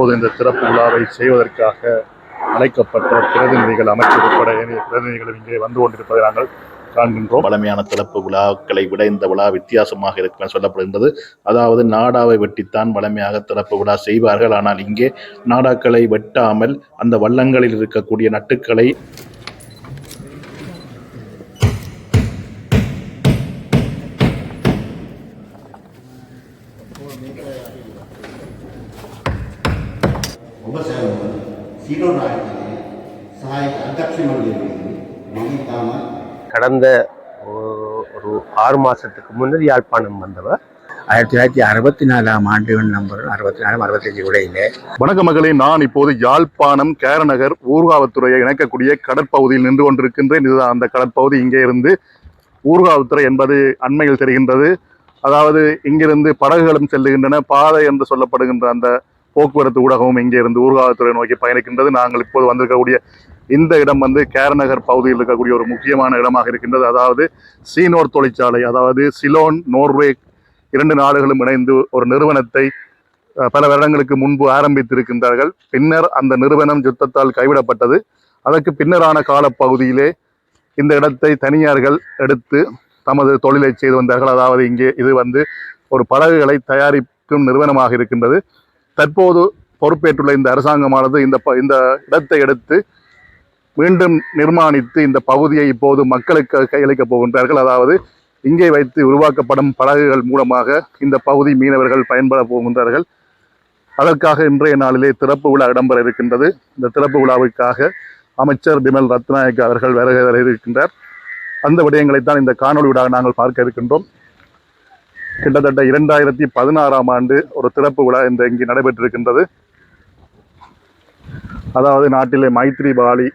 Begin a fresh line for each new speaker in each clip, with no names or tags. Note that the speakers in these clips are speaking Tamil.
தற்போது இந்த திறப்பு விழாவை செய்வதற்காக அழைக்கப்பட்ட பிரதிநிதிகள் அமைச்சர் உட்பட ஏனைய பிரதிநிதிகளும் இங்கே வந்து கொண்டிருப்பதை நாங்கள் காண்கின்றோம்.
பழமையான திறப்பு விழாக்களை விட இந்த விழா வித்தியாசமாக இருக்கும் சொல்லப்படுகின்றது. அதாவது நாடாவை வெட்டித்தான் வளமையாக திறப்பு விழா செய்வார்கள். ஆனால் இங்கே நாடாக்களை வெட்டாமல் அந்த வள்ளங்களில் இருக்கக்கூடிய நட்டுக்களை
இன்னொன்றாயிருக்கிறது சாய்
கடந்த ஒரு ஆறு மாதத்துக்கு முன்னர் யாழ்ப்பாணம் வந்தவர்.
ஆயிரத்தி தொள்ளாயிரத்தி அறுபத்தி நாலாம் ஆண்டு நம்பர் அறுபத்தி நாலு அறுபத்தஞ்சு உடையிலே.
வணக்க மகளே நான் இப்போது யாழ்ப்பாணம் கேரநகர் ஊர்காவத்துறையை இணைக்கக்கூடிய கடற்பகுதியில் நின்று கொண்டிருக்கின்றேன். இதுதான் அந்த கடற்பகுதி. இங்கே இருந்து ஊர்காவத்துறை என்பது அண்மையில் தெரிகின்றது. அதாவது இங்கிருந்து படகுகளும் செல்லுகின்றன. பாதை என்று சொல்லப்படுகின்ற அந்த போக்குவரத்து ஊடகமும் இங்கே இருந்து ஊர்காவல்துறை நோக்கி பயணிக்கின்றது. நாங்கள் இப்போது வந்திருக்கக்கூடிய இந்த இடம் வந்து கேரநகர் பகுதியில் இருக்கக்கூடிய ஒரு முக்கியமான இடமாக இருக்கின்றது. அதாவது சீனோர் தொழிற்சாலை அதாவது சிலோன் நோர்வே இரண்டு நாடுகளும் இணைந்து ஒரு நிறுவனத்தை பல வருடங்களுக்கு முன்பு ஆரம்பித்திருக்கின்றார்கள். பின்னர் அந்த நிறுவனம் யுத்தத்தால் கைவிடப்பட்டது. அதற்கு பின்னரான காலப்பகுதியிலே இந்த இடத்தை தனியார்கள் எடுத்து தமது தொழிலை செய்து வந்தார்கள். அதாவது இங்கே இது வந்து ஒரு படகுகளை தயாரிக்கும் நிறுவனமாக இருக்கின்றது. தற்போது பொறுப்பேற்றுள்ள இந்த அரசாங்கமானது இந்த ப- இந்த இடத்தை எடுத்து மீண்டும் நிர்மாணித்து இந்த பகுதியை இப்போது மக்களுக்கு கையளிக்கப் போகின்றார்கள். அதாவது இங்கே வைத்து உருவாக்கப்படும் படகுகள் மூலமாக இந்த பகுதி மீனவர்கள் பயன்பட போகின்றார்கள். அதற்காக இன்றைய நாளிலே திறப்பு விழா இடம்பெற இருக்கின்றது. இந்த திறப்பு விழாவுக்காக அமைச்சர் பிமல் ரத்நாயக் அவர்கள் வருகை இருக்கின்றார். அந்த விடயங்களைத்தான் இந்த காணொளியூடாக நாங்கள் பார்க்க இருக்கின்றோம். கிட்டத்தட்ட இரண்டாயிரத்தி பதினாறாம் ஆண்டு ஒரு திறப்பு விழா இந்த இங்கே நடைபெற்றிருக்கின்றது. அதாவது நாட்டிலே மைத்ரி பாலி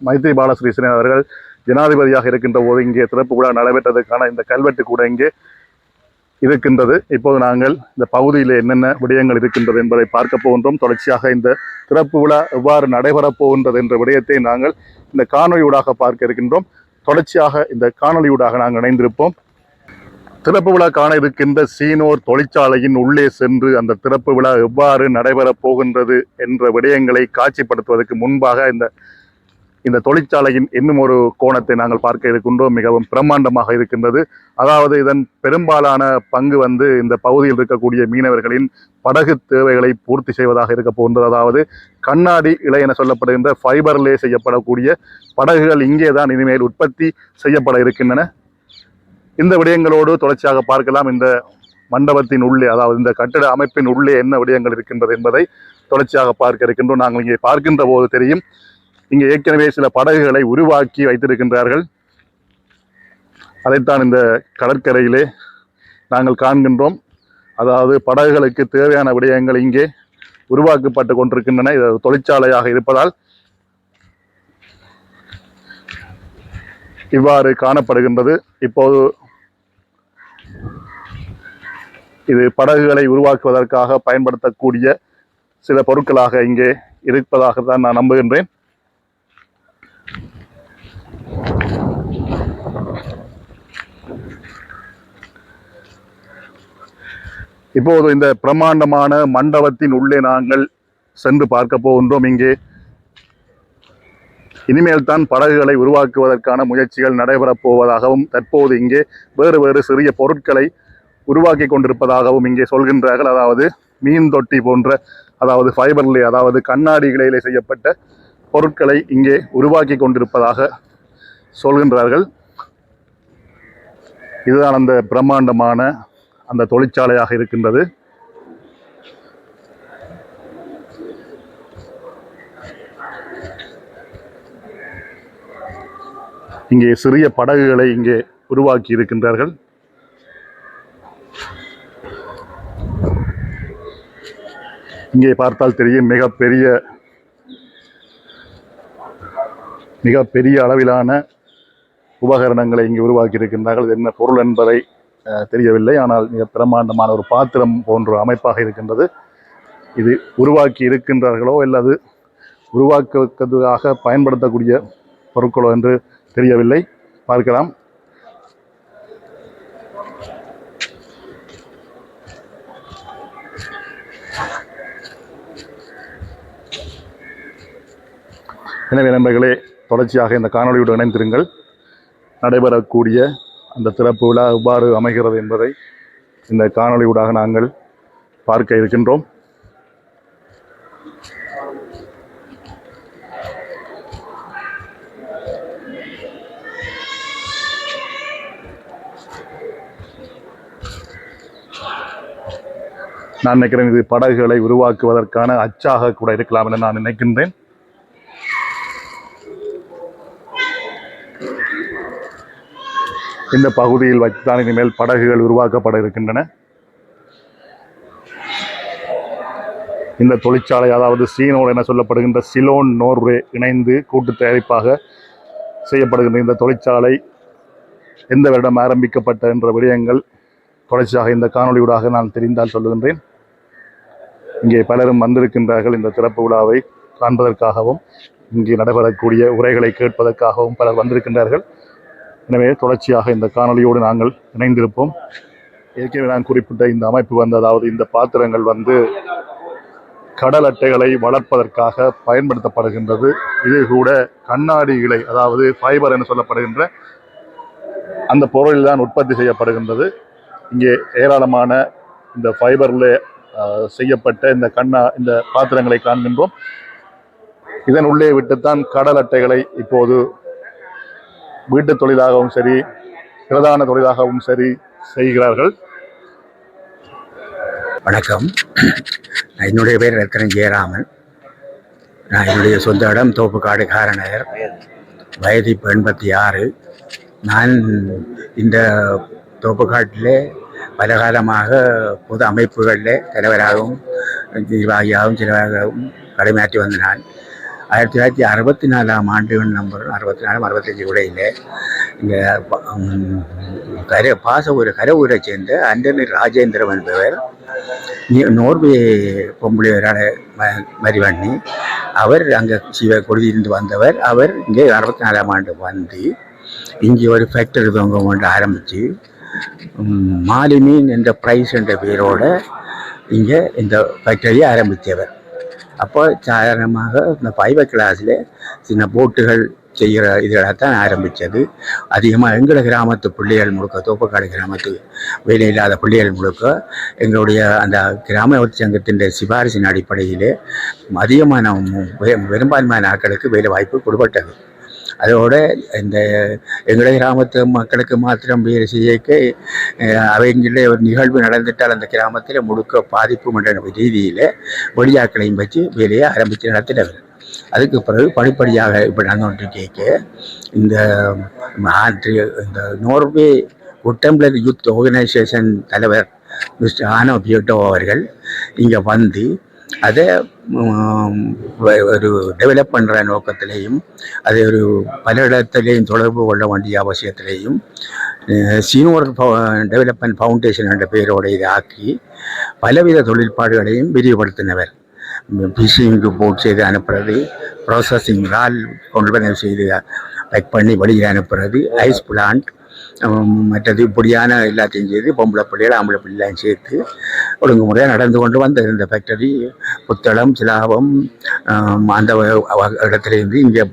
மைத்ரி பாலஸ்ரீசன் அவர்கள் ஜனாதிபதியாக இருக்கின்ற போது இங்கே திறப்பு விழா நடைபெற்றதற்கான இந்த கல்வெட்டு கூட இங்கே இருக்கின்றது. இப்போது நாங்கள் இந்த பகுதியில் என்னென்ன விடயங்கள் இருக்கின்றது என்பதை பார்க்க போகின்றோம். தொடர்ச்சியாக இந்த திறப்பு விழா எவ்வாறு நடைபெறப் போகின்றது என்ற விடயத்தை நாங்கள் இந்த காணொலியூடாக பார்க்க இருக்கின்றோம். தொடர்ச்சியாக இந்த காணொலியூடாக நாங்கள் இணைந்திருப்போம். திறப்பு விழா காண இருக்கின்ற சீனோர் தொழிற்சாலையின் உள்ளே சென்று அந்த திறப்பு விழா எவ்வாறு நடைபெறப் போகின்றது என்ற விடயங்களை காட்சிப்படுத்துவதற்கு முன்பாக இந்த இந்த தொழிற்சாலையின் இன்னும் ஒரு கோணத்தை நாங்கள் பார்க்க இருக்கின்றோம். மிகவும் பிரம்மாண்டமாக இருக்கின்றது. அதாவது இதன் பெரும்பாலான பங்கு வந்து இந்த பகுதியில் இருக்கக்கூடிய மீனவர்களின் படகு தேவைகளை பூர்த்தி செய்வதாக இருக்க போகின்றது. அதாவது கண்ணாடி இலை என சொல்லப்படுகின்ற ஃபைபர்லே செய்யப்படக்கூடிய படகுகள் இங்கே தான் இனிமேல் உற்பத்தி செய்யப்பட இருக்கின்றன. இந்த விடயங்களோடு தொடர்ச்சியாக பார்க்கலாம். இந்த மண்டபத்தின் உள்ளே அதாவது இந்த கட்டிட அமைப்பின் உள்ளே என்ன விடயங்கள் இருக்கின்றது என்பதை தொடர்ச்சியாக பார்க்க இருக்கின்றோம். நாங்கள் இங்கே பார்க்கின்ற போது தெரியும் இங்கே ஏற்கனவே சில படகுகளை உருவாக்கி வைத்திருக்கின்றார்கள். அதைத்தான் இந்த கடற்கரையிலே நாங்கள் காண்கின்றோம். அதாவது படகுகளுக்கு தேவையான விடயங்கள் இங்கே உருவாக்கப்பட்டு கொண்டிருக்கின்றன. இது தொழிற்சாலையாக இருப்பதால் இவ்வாறு காணப்படுகின்றது. இப்போது இது படகுகளை உருவாக்குவதற்காக பயன்படுத்தக்கூடிய சில பொருட்களாக இங்கே இருப்பதாக தான் நான் நம்புகின்றேன். இப்போது இந்த பிரம்மாண்டமான மண்டபத்தின் உள்ளே நாங்கள் சென்று பார்க்க போகின்றோம். இங்கே இனிமேல் தான் படகுகளை உருவாக்குவதற்கான முயற்சிகள் நடைபெறப் போவதாகவும் தற்போது இங்கே வேறு வேறு சிறிய பொருட்களை உருவாக்கி கொண்டிருப்பதாகவும் இங்கே சொல்கின்றார்கள். அதாவது மீன் தொட்டி போன்ற அதாவது ஃபைபர்லே அதாவது கண்ணாடிகளிலே செய்யப்பட்ட பொருட்களை இங்கே உருவாக்கி கொண்டிருப்பதாக சொல்கின்றார்கள். இதுதான் அந்த பிரம்மாண்டமான அந்த தொழிற்சாலையாக இருக்கின்றது. இங்கே சிறிய படகுகளை இங்கே உருவாக்கி இருக்கின்றார்கள். இங்கே பார்த்தால் தெரியும் மிகப்பெரிய மிகப்பெரிய அளவிலான உபகரணங்களை இங்கே உருவாக்கி இருக்கின்றார்கள் என்ன பொருள் என்பதை தெரியவில்லை. ஆனால் மிக பிரம்மாண்டமான ஒரு பாத்திரம் போன்ற அமைப்பாக இருக்கின்றது. இது உருவாக்கி இருக்கின்றார்களோ அல்லது உருவாக்குவதற்காக பயன்படுத்தக்கூடிய பொருட்களோ என்று தெரியவில்லை. பார்க்கலாம். எனவே நண்பர்களே தொடர்ச்சியாக இந்த காணொலியுடன் இணைந்திருங்கள். நடைபெறக்கூடிய அந்த திறப்பு விழா எவ்வாறு அமைகிறது என்பதை இந்த காணொலியூடாக நாங்கள் பார்க்க இருக்கின்றோம். நான் நினைக்கிறேன் இது படகுகளை உருவாக்குவதற்கான அச்சாக கூட இருக்கலாம் என நான் நினைக்கின்றேன். இந்த பகுதியில் வைத்துதான் இனிமேல் படகுகள் உருவாக்கப்பட இருக்கின்றன. இந்த தொழிற்சாலை அதாவது சீனோடு என சொல்லப்படுகின்ற சிலோன் நோர்வே இணைந்து கூட்டு தயாரிப்பாக செய்யப்படுகின்ற இந்த தொழிற்சாலை எந்த வருடம் ஆரம்பிக்கப்பட்ட என்ற விடயங்கள் தொடர்ச்சியாக இந்த காணொளியூடாக நான் தெரிந்தால் சொல்லுகின்றேன். இங்கே பலரும் வந்திருக்கின்றார்கள் இந்த திறப்பு விழாவை காண்பதற்காகவும் இங்கே நடைபெறக்கூடிய உரைகளை கேட்பதற்காகவும் பலர் வந்திருக்கின்றார்கள். எனவே தொடர்ச்சியாக இந்த காணொளியோடு நாங்கள் இணைந்திருப்போம். ஏற்கனவே நான் குறிப்பிட்ட இந்த அமைப்பு வந்து அதாவது இந்த பாத்திரங்கள் வந்து கடல் அட்டைகளை வளர்ப்பதற்காக பயன்படுத்தப்படுகின்றது. இது கூட கண்ணாடி இலை அதாவது ஃபைபர் என சொல்லப்படுகின்ற அந்த பொருளில் தான் உற்பத்தி செய்யப்படுகின்றது. இங்கே ஏராளமான இந்த ஃபைபரில் செய்யப்பட்ட இந்த கண்ணா இந்த பாத்திரங்களை காண்கின்றோம். இதன் உள்ளே விட்டுத்தான் கடல் அட்டைகளை இப்போது வீட்டு தொழிலாகவும் சரி பிரதான தொழிலாகவும் சரி செய்கிறார்கள்.
வணக்கம். என்னுடைய பேர் ரத்னம் ஜெயராமன். நான் என்னுடைய சொந்த இடம் தோப்புக்காடு காரநகர் வயது இப்போ எண்பத்தி ஆறு. நான் இந்த தோப்புக்காட்டிலே பல காலமாக பொது அமைப்புகளில் தலைவராகவும் நிர்வாகியாகவும் சிலவாகவும் கடமையாற்றி வந்த நான். ஆயிரத்தி தொள்ளாயிரத்தி அறுபத்தி நாலாம் ஆண்டு நம்பர் அறுபத்தி நாலு அறுபத்தஞ்சு உடையில் இங்கே கரை பாச ஊர் கரை ஊரை சேர்ந்த அண்டனி ராஜேந்திரம் என்பவர் நோர்வே பொம்பளையரான மரிவண்ணி. அவர் அங்கே சிவ குடியிருந்து வந்தவர். அவர் இங்கே அறுபத்தி நாலாம் ஆண்டு வந்து இங்கே ஒரு ஃபேக்டரி தொங்க கொண்டு ஆரம்பித்து மாலிமீன் என்ற ப்ரைஸ் என்ற பேரோட இங்கே இந்த ஃபேக்டரியை ஆரம்பித்தவர். அப்போ சாதாரணமாக இந்த பைவ கிளாஸில் சின்ன போட்டுகள் செய்கிற இதெல்லாம் ஆரம்பித்தது. அதிகமாக எங்களோட கிராமத்து பிள்ளைகள் முழுக்க தோப்பக்காடு கிராமத்து வேலை இல்லாத பிள்ளைகள் முழுக்க எங்களுடைய அந்த கிராம சங்கத்தின் சிபாரிசின் அடிப்படையிலே அதிகமான பெரும்பான்மையான ஆட்களுக்கு வேலை வாய்ப்பு கொடுப்பட்டது அதோட இந்த எங்களுடைய கிராமத்து மக்களுக்கு மாத்திரம் வேறு செய்யக்க அவங்கள ஒரு நிகழ்வு நடந்துட்டால் அந்த கிராமத்தில் முழுக்க பாதிப்பு என்ற ரீதியில் வெளியாட்களையும் வச்சு வேலையை ஆரம்பித்து நடத்தினவர். அதுக்கு பிறகு படிப்படியாக இப்போ நடந்து கேட்க இந்த இந்த நோர்வே குட்டம்பிளர் யூத் ஆர்கனைசேஷன் தலைவர் மிஸ்டர் ஆனோ பியோட்டோ அவர்கள் இங்கே வந்து அதை ஒரு டெவலப் பண்ணுற நோக்கத்திலையும் அதை ஒரு பல இடத்திலையும் தொடர்பு கொள்ள வேண்டிய அவசியத்திலையும் சீனோர் டெவலப்மெண்ட் ஃபவுண்டேஷன் என்ற பெயரோடு இதை ஆக்கி பலவித தொழிற்பாடுகளையும் விரிவுபடுத்தினவர். ஃபிஷிங்க்கு போட் செய்து அனுப்புறது ப்ராசஸிங் ரால் கொண்டு செய்து பேக் பண்ணி வெளியில் அனுப்புறது ஐஸ் பிளான்ட் மற்றது இப்படியான எல்லாத்தையும் செய்து பொம்பளை பிள்ளைகள் ஆம்பளை பிள்ளைலாம் சேர்த்து ஒழுங்குமுறையாக நடந்து கொண்டு வந்த இந்த ஃபேக்டரி புத்தளம் சிலாபம் அந்த இடத்துலேருந்து இங்கே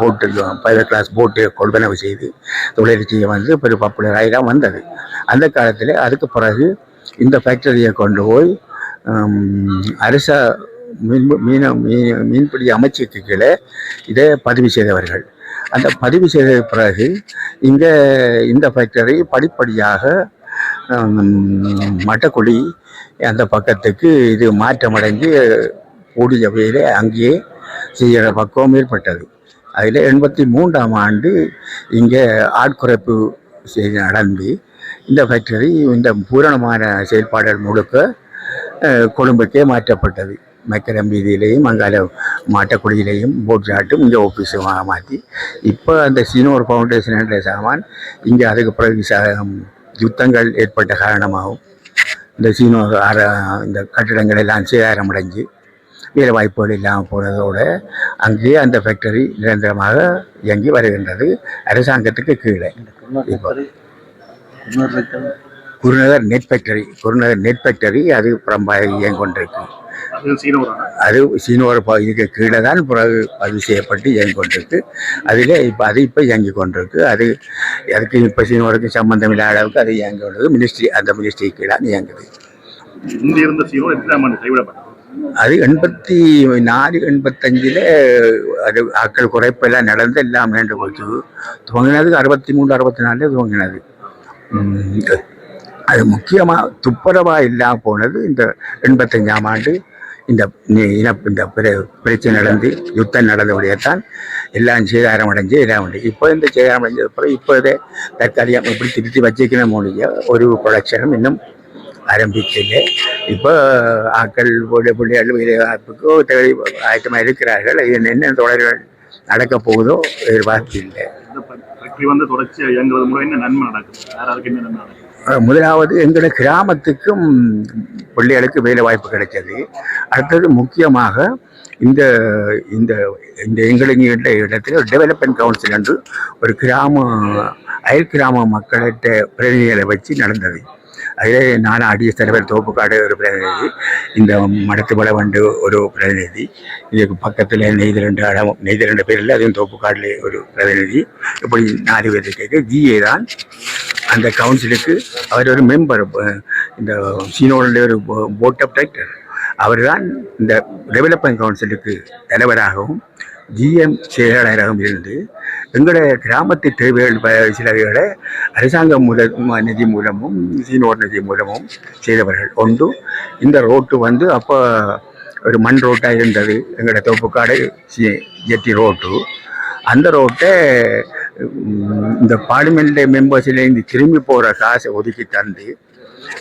போட்டு பைலட் கிளாஸ் போட்டு கொள்வனவு செய்து தொழிற்சியை செய்ய வந்து பெரு பாப்புலராகி தான் வந்தது. அந்த காலத்தில் அதுக்கு பிறகு இந்த ஃபேக்டரியை கொண்டு போய் அரச மீன் மீன மீன் மீன்பிடி அமைச்சுக்கு கீழே இதை பதிவு செய்தவர்கள். அந்த பதிவு செய்த பிறகு இங்கே இந்த ஃபேக்டரி படிப்படியாக மட்டக்குழி அந்த பக்கத்துக்கு இது மாற்றமடைஞ்சு கூடிய வேலை அங்கேயே செய்கிற பக்குவம் ஏற்பட்டது. அதில் எண்பத்தி மூன்றாம் ஆண்டு இங்கே ஆட்குறைப்பு செய்து நடந்து இந்த ஃபேக்டரி இந்த பூரணமான செயல்பாடுகள் முழுக்க கொழும்புக்கே மாற்றப்பட்டது. மக்கரம் வீதியிலையும் அங்கால மாட்டக்குடியிலையும் போட் சாட்டும் இங்கே ஆஃபீஸு மாற்றி இப்போ அந்த சீனோர் ஃபவுண்டேஷன் என்ற சாமான் இங்கே அதுக்கு பிறகு யுத்தங்கள் ஏற்பட்ட காரணமாகவும் இந்த சீனோ அர- இந்த கட்டிடங்கள் எல்லாம் சேதாரமடைஞ்சு வேலை வாய்ப்புகள் இல்லாமல் போனதோட அங்கேயே அந்த ஃபேக்டரி நிரந்தரமாக இயங்கி வருகின்றது அரசாங்கத்துக்கு கீழே இப்போ Gurunagar net factory Gurunagar net factory அது புறம்பாக இயங்கி கொண்டிருக்கு
அது
சீனோர பகுதிக்கு கீழே தான் பிறகு பதிவு செய்யப்பட்டு இயங்கி கொண்டிருக்கு. அதில் இப்போ அது இப்போ இயங்கி கொண்டிருக்கு. அது அதுக்கு இப்போ சீனோருக்கு சம்பந்தம் இல்லாத அளவுக்கு அது இயங்கி கொண்டது மினிஸ்ட்ரி அந்த மினிஸ்ட்ரி கீழே இயங்குது.
இங்க இருந்த சீனோ எட்டாம் ஆண்டு கைவிடப்பட்டது?
அது எண்பத்தி நாலு எண்பத்தஞ்சில் அது ஆக்கள் குறைப்பெல்லாம் நடந்து எல்லாம் நின்று போச்சு துவங்கினது அறுபத்தி மூணு அறுபத்தி நாலில் துவங்கினது. அது முக்கியமாக துப்புரவாக இல்லாமல் போனது இந்த எண்பத்தஞ்சாம் ஆண்டு இந்த நி- இன இந்த பிர- பிரச்சனை நடந்து யுத்தம் நடந்தபடியத்தான் எல்லாம் சேதாரம் அடைஞ்சு எல்லாம் அடைஞ்சு இப்போ இந்த சேதாரம் அடைஞ்சது அப்புறம் இப்போ இதை தற்காலிகம் இப்படி திருத்தி வச்சுக்கணும் மொழிய ஒரு ப்ரொடக்ஷனும் இன்னும் ஆரம்பிக்கல இப்போ ஆக்கள் பிள்ளை பிள்ளைகள் வேலைவாய்ப்புக்கு தேடி ஆயத்தமாக இருக்கிறார்கள் இது என்ன தொடர்கள் நடக்க போகுதோ எதிர்பார்ப்பு இல்லை
இந்த ஃபேக்டரி வந்து தொடர்ச்சியா இயங்குறது மூலம் என்ன நன்மை நடக்கும் யாராருக்கு என்ன நன்மை நடக்கும்
அஹ் முதலாவது எங்களோட கிராமத்துக்கும் பிள்ளைகளுக்கு வேலை வாய்ப்பு கிடைச்சது அடுத்தது முக்கியமாக இந்த இந்த இந்த எங்களுக்கு இடத்துல டெவலப்மெண்ட் கவுன்சில் என்று ஒரு கிராம அயல் கிராம மக்கள்கிட்ட பிரதிநிதிகளை வச்சு நடந்தது. அதில் நானும் அடிய தலைவர் தோப்புக்காடு ஒரு பிரதிநிதி இந்த மடத்து வளவண்டு ஒரு பிரதிநிதி இதுக்கு பக்கத்தில் நெய்திரண்டு இடம் நெய்திரண்டு பேரில் அதுவும் தோப்புக்காடில் ஒரு பிரதிநிதி. இப்படி நாலு பேர் கேட்க ஜிஏ தான் அந்த கவுன்சிலுக்கு அவர் ஒரு மெம்பர் இந்த சீனோட ஒரு போர்ட் ஆஃப் டைரக்டர் அவர் தான் இந்த டெவலப்மெண்ட் கவுன்சிலுக்கு தலைவராகவும் ஜிஎம் செயலாளராகவும் இருந்து எங்களுடைய கிராமத்து தேவைகள் சிலவைகளை அரசாங்கம் மூல நிதி மூலமும் சீனோர் நிதி மூலமும் செய்தவர்கள். ஒன்று இந்த ரோட்டு வந்து அப்போ ஒரு மண் ரோட்டாக இருந்தது. எங்களோட தோப்புக்காடு சி ஜெட்டி ரோட்டு அந்த ரோட்டை இந்த பார்லிமெண்ட் மெம்பர்ஸ்லேருந்து திரும்பி போகிற காசை ஒதுக்கி தந்து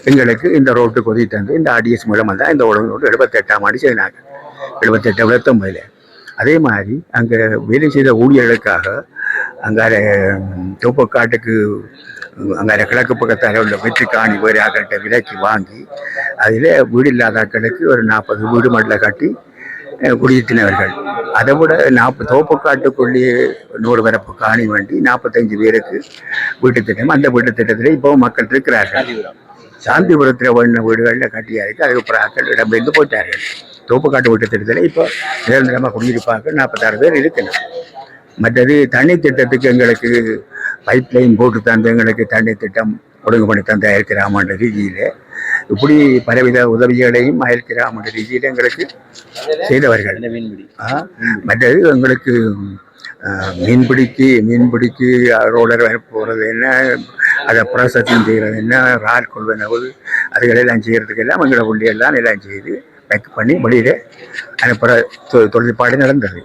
எங்களுக்கு இந்த ரோட்டுக்கு ஒதுக்கி தந்து இந்த ஆர்டிஎஸ் மூலமாக தான் இந்த உடம்பு ரோடு எழுபத்தெட்டாம் ஆண்டு செய்தாங்க எழுபத்தெட்டு எழுபத்தொம்பதில் அதே மாதிரி அங்கே வேலை செய்த ஊழியர்களுக்காக அங்கார தோப்பக்காட்டுக்கு அங்கார கிழக்கு பக்கத்தால் உள்ள வெற்றி காணி வேறு ஆக்கிட்ட விலைக்கு வாங்கி அதில் வீடு இல்லாத ஆட்களுக்கு ஒரு நாற்பது வீடு மட்டில் கட்டி குடியிருத்தினவர்கள் அதை விட நாற்பது தோப்புக்காட்டுக்குள்ளேயே நூறு வரப்பு காணி வேண்டி நாற்பத்தஞ்சு பேருக்கு வீட்டு திட்டம். அந்த வீட்டு திட்டத்தில் இப்போ மக்கள் இருக்கிறார்கள். சாந்திபுரத்தில் ஒன்று வீடுகளில் கட்டியாருக்கு அதுக்கப்புறம் இடம் இடம்பெயர்ந்து போயிட்டார்கள். தோப்புக்காட்டு வீட்டு திட்டத்தில் இப்போ நிரந்தரமாக குடியிருப்பார்கள். நாற்பத்தாறு பேர் இருக்கணும் மற்றது தண்ணி திட்டத்துக்கு எங்களுக்கு பைப் லைன் போட்டு தந்து எங்களுக்கு தண்ணி திட்டம் ஒழுங்கு பண்ணி தந்த அயல் ரீதியில் இப்படி பலவித உதவிகளையும் அயல் கிராமன்ற ரீதியில் எங்களுக்கு செய்தவர்கள். மற்றது எங்களுக்கு மீன்பிடிக்கு மீன்பிடிக்கு ரோலர் போகிறது என்ன அதை ப்ராசஸிங் செய்கிறது என்ன ரால் கொள்வனவு அதுகளெல்லாம் செய்கிறதுக்கு எல்லாம் எங்களை புள்ளியெல்லாம் எல்லாம் செய்து பேக் பண்ணி வெளியில் அனுப்புகிற தொ தொழிற்பாடு நடந்தது.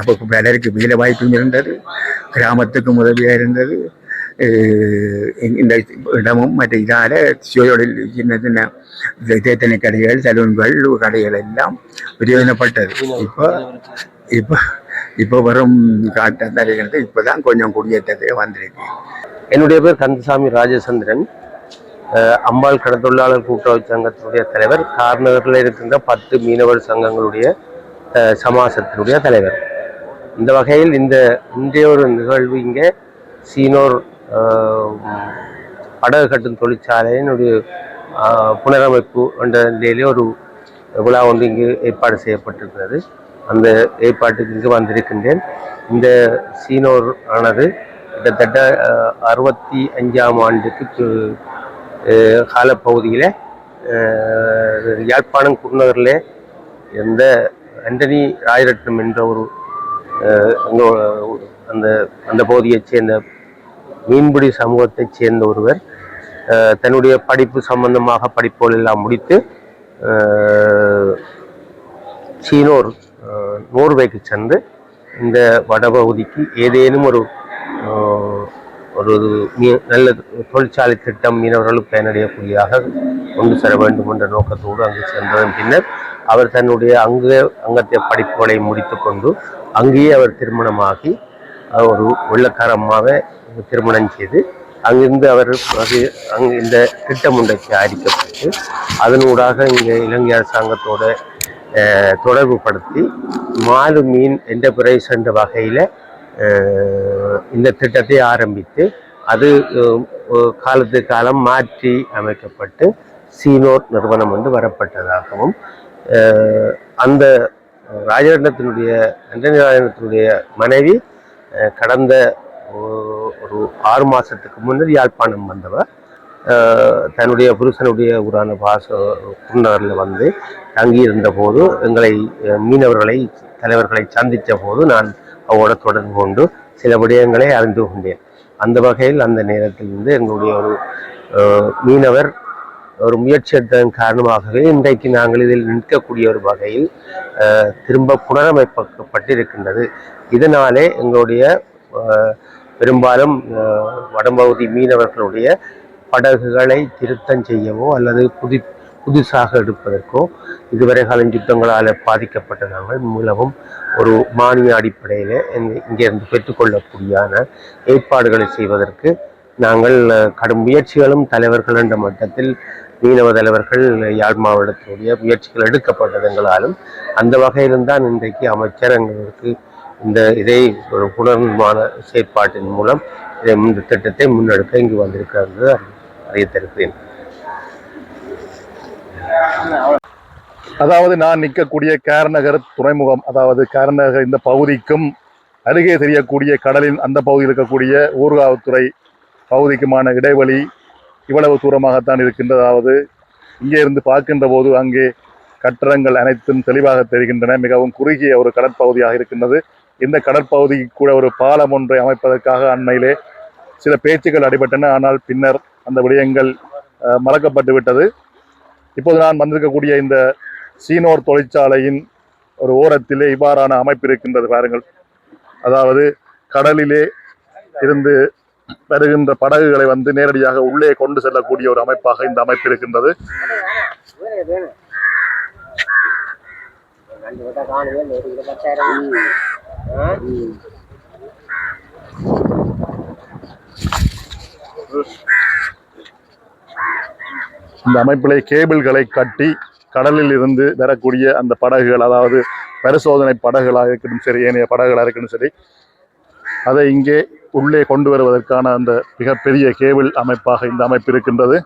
அப்போ பலருக்கு வேலை வாய்ப்பும் இருந்தது கிராமத்துக்கும் உதவியாக இருந்தது இந்த இடமும் மற்ற இதால் சுயதொழில் சின்ன சின்ன தேத்தனை கடைகள் சலூன்கள் கடைகள் எல்லாம் பிரயோஜனப்பட்டது இப்போ இப்போ இப்போ வரும் காட்டாந்தரைகளுக்கு இப்போ தான் கொஞ்சம் குடியேற்றத்தை வந்திருக்கு
என்னுடைய பேர் கந்தசாமி ராஜசந்திரன். அஹ் அம்பாள் கடத்தொழிலாளர் கூட்டுறவு சங்கத்தினுடைய தலைவர் கார்நகரில் இருக்கின்ற பத்து மீனவர் சங்கங்களுடைய சமாசத்தினுடைய தலைவர் இந்த வகையில் இந்த இன்றைய ஒரு நிகழ்வு இங்கே சீனோர் படகு கட்டும் தொழிற்சாலையினுடைய புனரமைப்பு என்ற நிலையிலே ஒரு விழா ஒன்று இங்கு ஏற்பாடு செய்யப்பட்டிருக்கிறது. அந்த ஏற்பாட்டுக்கு இங்கு வந்திருக்கின்றேன். இந்த சீனோர் ஆனது கிட்டத்தட்ட அறுபத்தி அஞ்சாம் ஆண்டுக்கு காலப்பகுதியில் யாழ்ப்பாணம் குன்னகரில் இருந்த அண்டனி ராயரட்னம் என்ற ஒரு ஒரு- அந்த அந்த பகுதியைச் சேர்ந்த மீன்பிடி சமூகத்தைச் சேர்ந்த ஒருவர் தன்னுடைய படிப்பு சம்பந்தமாக படிப்புகள் எல்லாம் முடித்து சீனோர் நோர்வேக்கு சென்று இந்த வடபகுதிக்கு ஏதேனும் ஒரு ஒரு நல்ல தொழிற்சாலை திட்டம் மீனவர்களும் பயனடையக்கூடியதாக கொண்டு செல்ல வேண்டும் என்ற நோக்கத்தோடு அங்கு சென்றதன் பின்னர் அவர் தன்னுடைய அங்கு அங்கத்திய படிப்புகளை முடித்துக்கொண்டு அங்கேயே அவர் திருமணமாகி ஒரு வெள்ளக்காரமாக திருமணம் செய்து அங்கிருந்து அவர் அது அங்கு இந்த திட்டம் ஒன்றைக்கு அறிக்கப்பட்டு அதனூடாக இங்கே இலங்கை அரசாங்கத்தோட தொடர்பு படுத்தி மாலு மீன் என்டர்பிரைஸ் என்ற வகையில் இந்த திட்டத்தை ஆரம்பித்து அது காலத்து காலம் மாற்றி அமைக்கப்பட்டு சீனோர் நிறுவனம் வந்து வரப்பட்டதாகவும் அந்த ராஜரத்னத்தினுடைய அண்டனி ராஜரத்னத்தினுடைய மனைவி கடந்த ஒரு ஆறு மாதத்துக்கு முன்னர் யாழ்ப்பாணம் வந்தவர். தன்னுடைய புருஷனுடைய ஊரான பாச குன்னரில் வந்து தங்கியிருந்த போது எங்களை மீனவர்களை தலைவர்களை சந்தித்த போது நான் அவரோட தொடர்பு கொண்டு சில விடயங்களை அறிந்து கொண்டேன். அந்த வகையில் அந்த நேரத்தில் இருந்து எங்களுடைய ஒரு மீனவர் ஒரு முயற்சி எடுத்ததன் காரணமாகவே இன்றைக்கு நாங்கள் இதில் நிற்கக்கூடிய ஒரு வகையில் திரும்ப புனரமைக்கப்பட்டிருக்கின்றது இதனாலே எங்களுடைய பெரும்பாலும் வடம்பகுதி வடபகுதி மீனவர்களுடைய படகுகளை திருத்தம் செய்யவோ அல்லது புதி புதுசாக எடுப்பதற்கோ இதுவரை காலம் யுத்தங்களால் பாதிக்கப்பட்ட நாங்கள் மூலமும் ஒரு மானிய அடிப்படையில் இங்கிருந்து பெற்றுக்கொள்ளக்கூடியான ஏற்பாடுகளை செய்வதற்கு நாங்கள் கடும் முயற்சிகளும் தலைவர்கள் என்ற மட்டத்தில் மீனவ தலைவர்கள் யாழ் மாவட்டத்தினுடைய முயற்சிகள் எடுக்கப்பட்டதுங்களாலும் அந்த வகையிலும் தான் இன்றைக்கு அமைச்சர் எங்களுக்கு இந்த இதை ஒரு புலன்மான செயற்பாட்டின் மூலம் இதை இந்த திட்டத்தை முன்னெடுக்க இங்கு வந்திருக்கிறது அறிவித்திருக்கிறேன்
அதாவது நான் நிற்கக்கூடிய கேரநகர் துறைமுகம் அதாவது கேரநகர் இந்த பகுதிக்கும் அருகே தெரியக்கூடிய கடலின் அந்த பகுதியில் இருக்கக்கூடிய ஊர்காவத்துறை பகுதிக்குமான இடைவெளி இவ்வளவு தூரமாகத்தான் இருக்கின்றதாவது இங்கே இருந்து பார்க்கின்ற போது அங்கே கட்டடங்கள் அனைத்தும் தெளிவாக தெரிகின்றன. மிகவும் குறுகிய ஒரு கடற்பகுதியாக இருக்கின்றது. இந்த கடற்பகுதிக்கு கூட ஒரு பாலம் ஒன்றை அமைப்பதற்காக அண்மையிலே சில பேச்சுக்கள் அடிபட்டன. ஆனால் பின்னர் அந்த விடயங்கள் மறக்கப்பட்டு விட்டது. இப்போது நான் வந்திருக்கக்கூடிய இந்த சீனோர் தொழிற்சாலையின் ஒரு ஓரத்திலே இவ்வாறான அமைப்பு இருக்கின்றது பாருங்கள். அதாவது கடலிலே இருந்து வருகின்ற படகுகளை வந்து நேரடியாக உள்ளே கொண்டு செல்லக்கூடிய ஒரு அமைப்பாக இந்த அமைப்பு இருக்கின்றது. இந்த அமைப்பிலே கேபிள்களை கட்டி கடலில் இருந்து வரக்கூடிய அந்த படகுகள் அதாவது பரிசோதனை படகுகளாக இருக்கட்டும் சரி ஏனைய படகுகளாக இருக்கட்டும் சரி அதை இங்கே உள்ளே கொண்டு வருவதற்கான அந்த மிகப்பெரிய கேபிள் அமைப்பாக இந்த அமைப்பு இருக்கின்றது.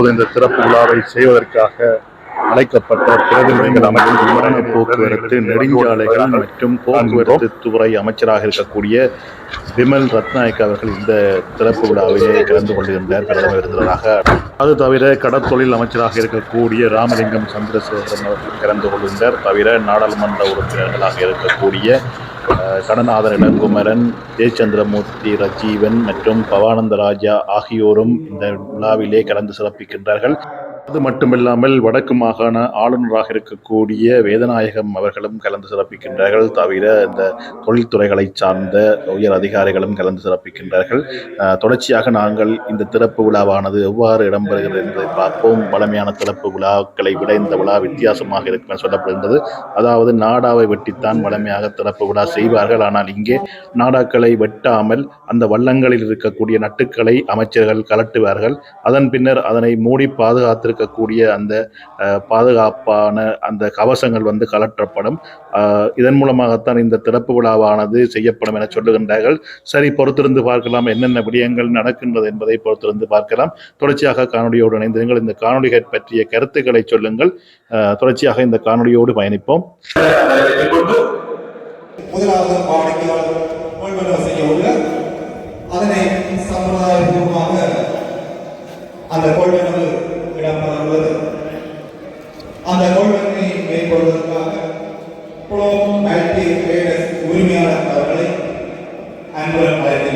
இப்போது இந்த திறப்பு விழாவை செய்வதற்காக அழைக்கப்பட்ட பிரதிநிதிகள் அமைச்சர்
விமான போக்குவரத்து நெடுஞ்சாலைகள் மற்றும் போக்குவரத்து துறை அமைச்சராக இருக்கக்கூடிய விமல் ரத்நாயக் அவர்கள் இந்த திறப்பு விழாவிலே கலந்து கொள்கின்றார் பிரதமர் விருந்தினராக அது தவிர கடற்தொழில் அமைச்சராக இருக்கக்கூடிய ராமலிங்கம் சந்திரசேகரன் அவர்கள் கலந்து கொள்கின்றார் தவிர நாடாளுமன்ற உறுப்பினர்களாக இருக்கக்கூடிய கடநாதன் இளங்குமரன் ஜெயச்சந்திரமூர்த்தி ரஜீவன் மற்றும் பவானந்த ராஜா ஆகியோரும் இந்த விழாவிலே கலந்து சிறப்பிக்கின்றார்கள். அது மட்டுமில்லாமல் வடக்கு மாகாண ஆளுநராக இருக்கக்கூடிய வேதநாயகம் அவர்களும் கலந்து சிறப்பிக்கின்றார்கள். தவிர இந்த தொழில்துறைகளை சார்ந்த உயர் அதிகாரிகளும் கலந்து சிறப்பிக்கின்றார்கள். தொடர்ச்சியாக நாங்கள் இந்த திறப்பு விழாவானது எவ்வாறு இடம்பெறுகிறது என்பதை பார்ப்போம். வளமையான திறப்பு விழாக்களை விட இந்த விழா வித்தியாசமாக இருக்கும் சொல்லப்படுகின்றது. அதாவது நாடாவை வெட்டித்தான் வளமையாக திறப்பு விழா செய்வார்கள். ஆனால் இங்கே நாடாக்களை வெட்டாமல் அந்த வள்ளங்களில் இருக்கக்கூடிய நட்டுக்களை அமைச்சர்கள் கலட்டுவார்கள். அதன் பின்னர் அதனை மூடி பாதுகாத்து வைத்திருக்கக்கூடிய அந்த பாதுகாப்பான அந்த கவசங்கள் வந்து கலற்றப்படும். இதன் மூலமாகத்தான் இந்த திறப்பு விழாவானது செய்யப்படும் என சொல்லுகின்றார்கள். சரி பொறுத்திருந்து பார்க்கலாம். என்னென்ன விடயங்கள் நடக்கின்றது என்பதை பொறுத்திருந்து பார்க்கலாம். தொடர்ச்சியாக காணொலியோடு இணைந்திருங்கள். இந்த காணொலிகள் பற்றிய கருத்துக்களை சொல்லுங்கள். தொடர்ச்சியாக இந்த காணொலியோடு பயணிப்போம்.
முதலாவது வாடிக்கையாளர் செய்ய உள்ள அதனை சம்பிரதாயபூர்வமாக அந்த கொள்வனவு அந்த கொள்வனை மேற்கொள்வதற்காக புலோ மல்டி ட்ரேடர்ஸ் உரிமையாளர் அவர்களை அன்புடன் அழைத்து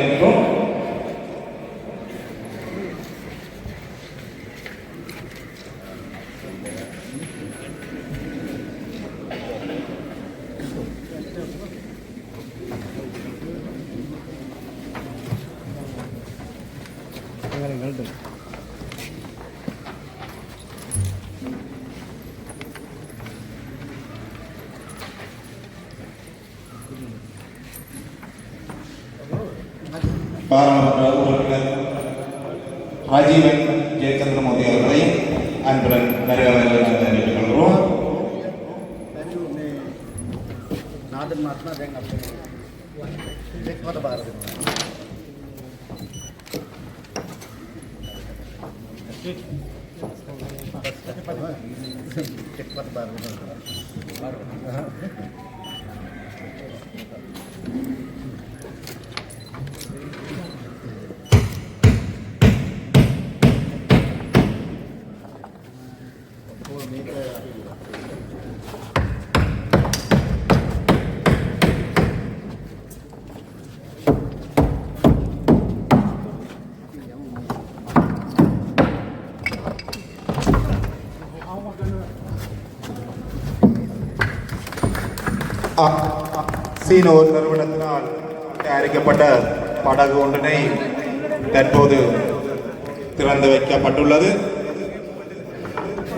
பாராளுமன்ற உறுப்பினர் ராஜீவன் ஜெயச்சந்திர மோடி அவர்களையும் அன்புடன் வருகிறவர்களை நாங்கள் தெரிவித்துக் கொள்கிறோம். சீனோ நிறுவனத்தினால் தயாரிக்கப்பட்ட படகு ஒன்றினை தற்போது திறந்து வைக்கப்பட்டுள்ளது.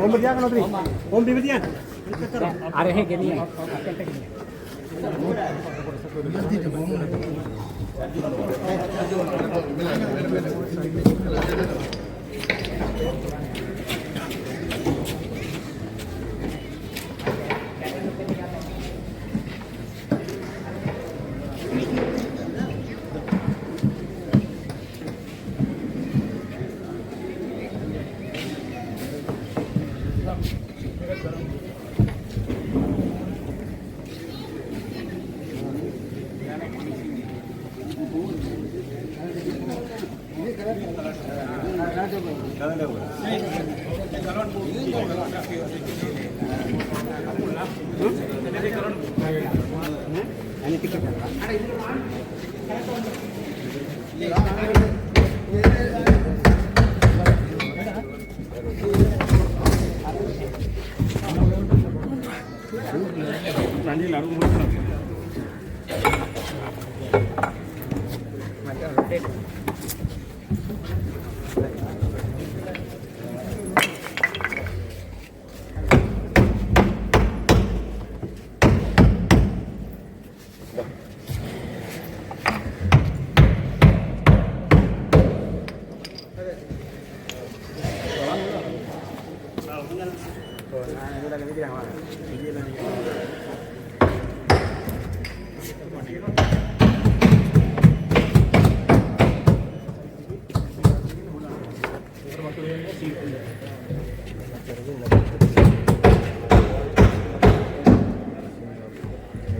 ओम विद्या कनौतरी ओम विद्या आ रहे हैं है Grande y largo, muy.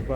இந்த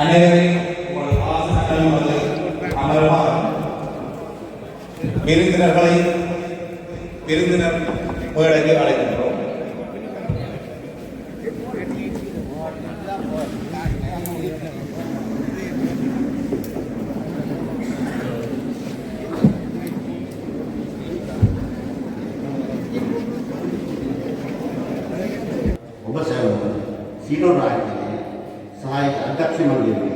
அனைவரையும் உங்கள் ஆசனங்கள் வந்து அமர்வாக விருந்தினர்களை விருந்தினர் மேடைக்கு அழைக்கின்றோம்.
ரொம்ப சீனோ ராஜ்யம் లక్ష్యం అండి